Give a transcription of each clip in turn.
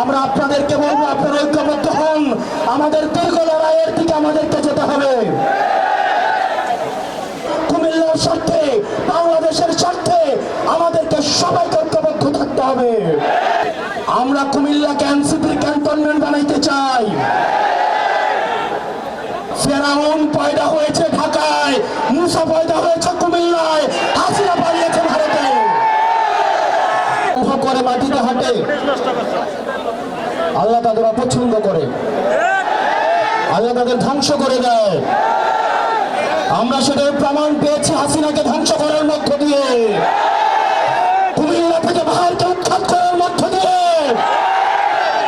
আমরা আপনাদেরকে বলব, আপনারা ঐক্যবদ্ধ হন। আমাদের দীর্ঘ লড়াইয়ের দিকে আমাদেরকে যেতে হবে। কুমিল্লার স্বার্থে, বাংলাদেশের স্বার্থে আমাদেরকে সবাইকে ঐক্যবদ্ধ থাকতে হবে। আমরা কুমিল্লাকে এনসিপির ক্যান্টনমেন্ট বানাইতে চাই। ফেরাউন পয়দা হয়েছে ঢাকায়, মুসা পয়দা হয়েছে কুমিল্লায় অপছন্দ করে। আল্লাহ তাদের ধ্বংস করে দেয়। আমরা সেটার প্রমাণ পেয়েছি হাসিনাকে ধ্বংস করার মধ্য দিয়ে। কুমিল্লা থেকে ভারতকে উৎখাত করার মধ্য দিয়ে।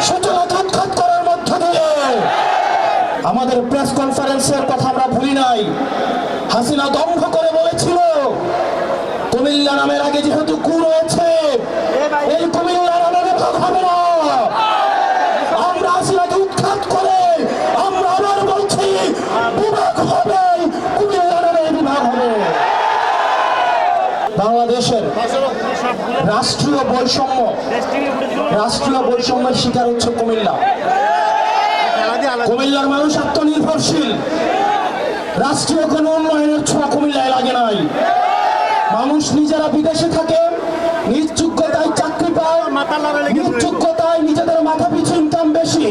সূচনাকে উৎখাত করার মধ্য দিয়ে। আমাদের প্রেস কনফারেন্সের কথা আমরা ভুলি নাই। হাসিনা দম্ভ করে বলেছিল, কুমিল্লা নামের আগে যেহেতু কু রয়েছে, এই কুমিল্লা নামে বিভাগ হবে না রাষ্ট্রীয় বৈষম্য রাষ্ট্রীয় বৈষম্যের শিকার হচ্ছে কুমিল্লা। কুমিল্লার মানুষ আত্মনির্ভরশীল। রাষ্ট্রীয় কোনো উন্নয়নের ছোঁয়া কুমিল্লায় লাগে নাই। মানুষ নিজেরা বিদেশে থাকে নিজ যোগ্যতায় চাকরি পায় নিজ যোগ্যতায় নিজেদের মাথা পিছু ইনকাম বেশি।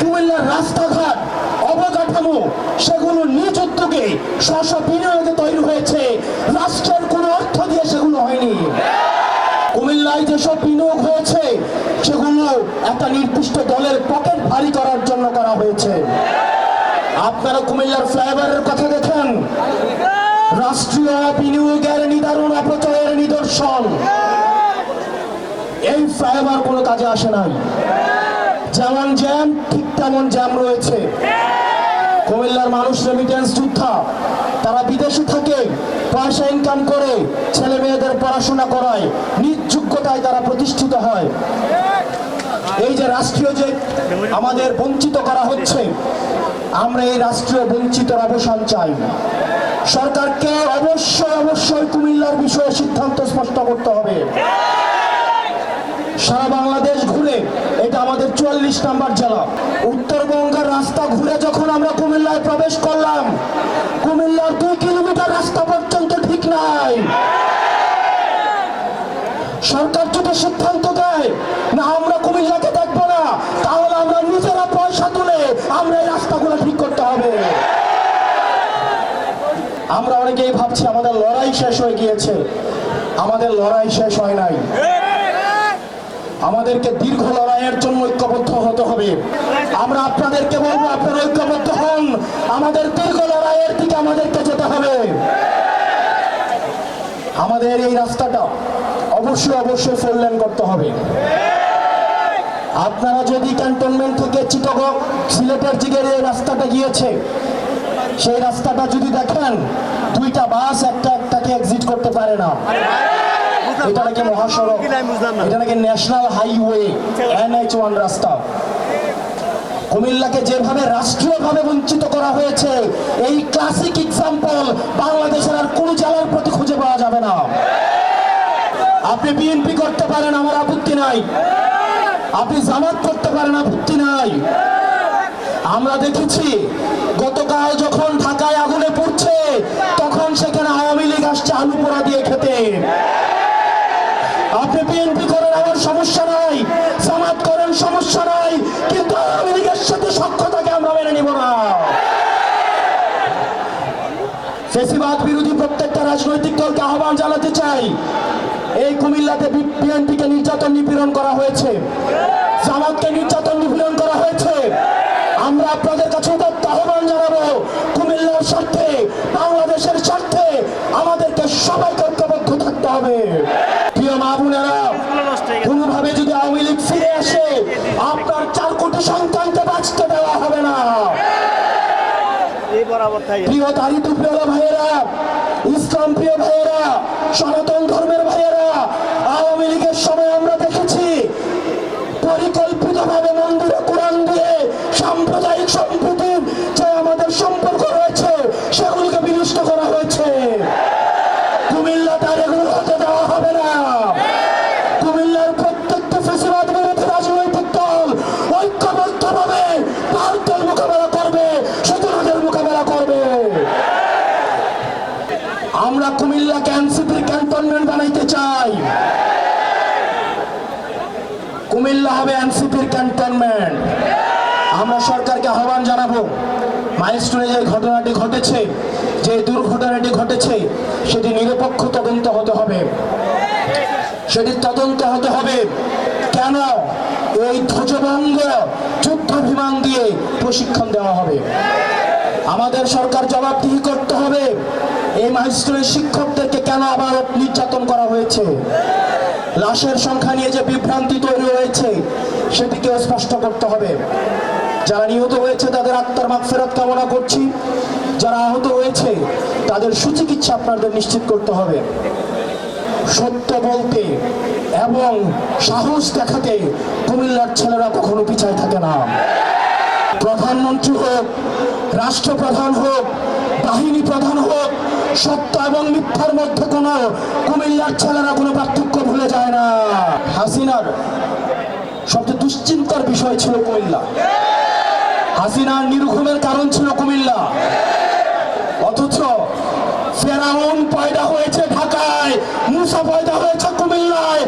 কুমিল্লার রাস্তাঘাট অবকাঠামো সেগুলো নিজ উদ্যোগে স্ব বিনিয়োগে তৈরি হয়েছে। রাষ্ট্রের কোনো অর্থ দিয়ে সেগুলো হয়নি। কুমিল্লায় যেসব বিনিয়োগ হয়েছে, সেগুলো একটা নির্দিষ্ট দলের পকেট ভারী করার জন্য করা হয়েছে। আপনারা কুমিল্লার ফ্লাইওভারের কথা দেখেন। রাষ্ট্রীয় বিনিয়োগের নিদারুণ অপচয়ের নিদর্শন। এই ফ্লাইওভার কোনো কাজে আসে নাই। যেমন জ্যাম, ঠিক তেমন জ্যাম রয়েছে। কুমিল্লার মানুষ রেমিটেন্স যোদ্ধা, তারা বিদেশে থাকে, পয়সা ইনকাম করে, ছেলে মেয়েদের পড়াশোনা করায় নিজ যোগ্যতায় তারা প্রতিষ্ঠিত হয়। এই যে রাষ্ট্রীয় যে আমাদের বঞ্চিত করা হচ্ছে, আমরা এই রাষ্ট্রীয় বঞ্চিতর অবসান চাই। সরকারকে অবশ্যই অবশ্যই কুমিল্লার বিষয়ে সিদ্ধান্ত স্পষ্ট করতে হবে। সারা বাংলাদেশ এটা আমাদের চুয়াল্লিশ নাম্বার জেলা। উত্তরবঙ্গের রাস্তা ঘুরে যখন আমরা কুমিল্লায় প্রবেশ করলাম, কুমিল্লার দুই কিলোমিটার রাস্তা পর্যন্ত ঠিক নাই। সরকার যদি সিদ্ধান্ত দেয়, না, আমরা কুমিল্লাকে দেখব না, তাহলে আমরা নিজেরা পয়সা তুলে আমরা এই রাস্তাগুলো ঠিক করতে হবে। আমরা অনেকেই ভাবছি আমাদের লড়াই শেষ হয়ে গিয়েছে। আমাদের লড়াই শেষ হয় নাই। আমাদেরকে দীর্ঘ লড়াইয়ের জন্য ঐক্যবদ্ধ হতে হবে। আমরা আপনাদেরকে বলব, আপনারা ঐক্যবদ্ধ হন। আমাদের দীর্ঘ লড়াইয়ের দিকে আমাদেরকে যেতে হবে। আমাদের এই রাস্তাটা অবশ্যই অবশ্যই ফোরলেন করতে হবে। আপনারা যদি ক্যান্টনমেন্ট থেকে চিটগং, সিলেটের দিকের এই রাস্তাটা গিয়েছে, সেই রাস্তাটা যদি দেখেন, দুইটা বাস একটা একটাকে এক্সিট করতে পারে না। এটা নাকি মহাসড়ক। এটা নাকি ন্যাশনাল হাইওয়ে এনএইচ ওয়ান রাস্তা। কুমিল্লাকে যেভাবে রাষ্ট্রীয়ভাবে বঞ্চিত করা হয়েছে এই ক্লাসিক এক্সাম্পল বাংলাদেশের আর কোন জেলার প্রতি খুঁজে পাওয়া যাবে না। আপনি বিএনপি করতে পারেন আমার আপত্তি নাই। আপনি জামাত করতে পারেন আপত্তি নাই। আমরা দেখেছি গতকাল যখন ঢাকায় আগুনে পড়ছে তখন সেখানে আওয়ামী লীগ আসছে আলু পোড়া দিয়ে খেতে। আপনি বিএনপি করেন, আমার সমস্যা নাই। জামাত করেন, সমস্যা নাই। কিন্তু আওয়ামী লীগের সাথে সক্ষতাকে আমরা মেনে নিব না। ফেসিবাদ বিরোধী প্রত্যেকটা রাজনৈতিক দলকে আহ্বান জানাতে চাই। এই কুমিল্লাতে বিএনপিকে নির্যাতন নিপীড়ন করা হয়েছে। জামাতকে নির্যাতন নিপীড়ন করা হয়েছে। আমরা আপনাদের কাছে উদাত্ত আহ্বান জানাব, কুমিল্লার স্বার্থে, বাংলাদেশের স্বার্থে আমাদেরকে সবাইকে ঐক্যবদ্ধ থাকতে হবে। প্রিয় দারিদ্র প্রিয় ভাইয়েরা, ইসলাম প্রিয় ভাইয়েরা, সনাতন ধর্মের ভাইয়েরা, আওয়ামী লীগের সময় আমরা দেখেছি পরিকল্পিতভাবে মন্দিরে কোরআন দিয়ে সাম্প্রদায়িক সম্প্রীতির কুমিল্লা হবে এনসিপির ক্যান্টনমেন্ট। আমরা সরকারকে আহ্বান জানাব, মাইলস্টোনে যে ঘটনাটি ঘটেছে, যে দুর্ঘটনাটি ঘটেছে, সেটি নিরপেক্ষ তদন্ত হতে হবে। সেটি তদন্ত হতে হবে কেন? এই ধ্বজভঙ্গ, যুদ্ধ বিমান দিয়ে প্রশিক্ষণ দেওয়া হবে। আমাদের সরকার জবাবদিহি করতে হবে, এই মাইলস্টোনের শিক্ষকদেরকে কেন আবার নির্যাতন করা হয়েছে? লাশের সংখ্যা নিয়ে যে বিভ্রান্তি তৈরি হয়েছে, সেটিকেও স্পষ্ট করতে হবে। যারা নিহত হয়েছে, তাদের আত্মার মাগফেরত কামনা করছি। যারা আহত হয়েছে, তাদের সুচিকিৎসা আপনাদের নিশ্চিত করতে হবে। সত্য বলতে এবং সাহস দেখাতে কুমিল্লার ছেলেরা কখনো পিছায় থাকে না। প্রধানমন্ত্রী হোক, রাষ্ট্রপ্রধান হোক, বাহিনী প্রধান হোক, সত্য এবং মিথ্যার মধ্যে কোনো কুমিল্লার ছেলেরা কোনো পার্থক্য ভুলে যায় না হাসিনার সবচেয়ে দুশ্চিন্তার বিষয় ছিল কুমিল্লা। হাসিনার নিরুখমের কারণ ছিল কুমিল্লা। অথচ ফেরাউন পয়দা হয়েছে ঢাকায়, মুসা পয়দা হয়েছে কুমিল্লায়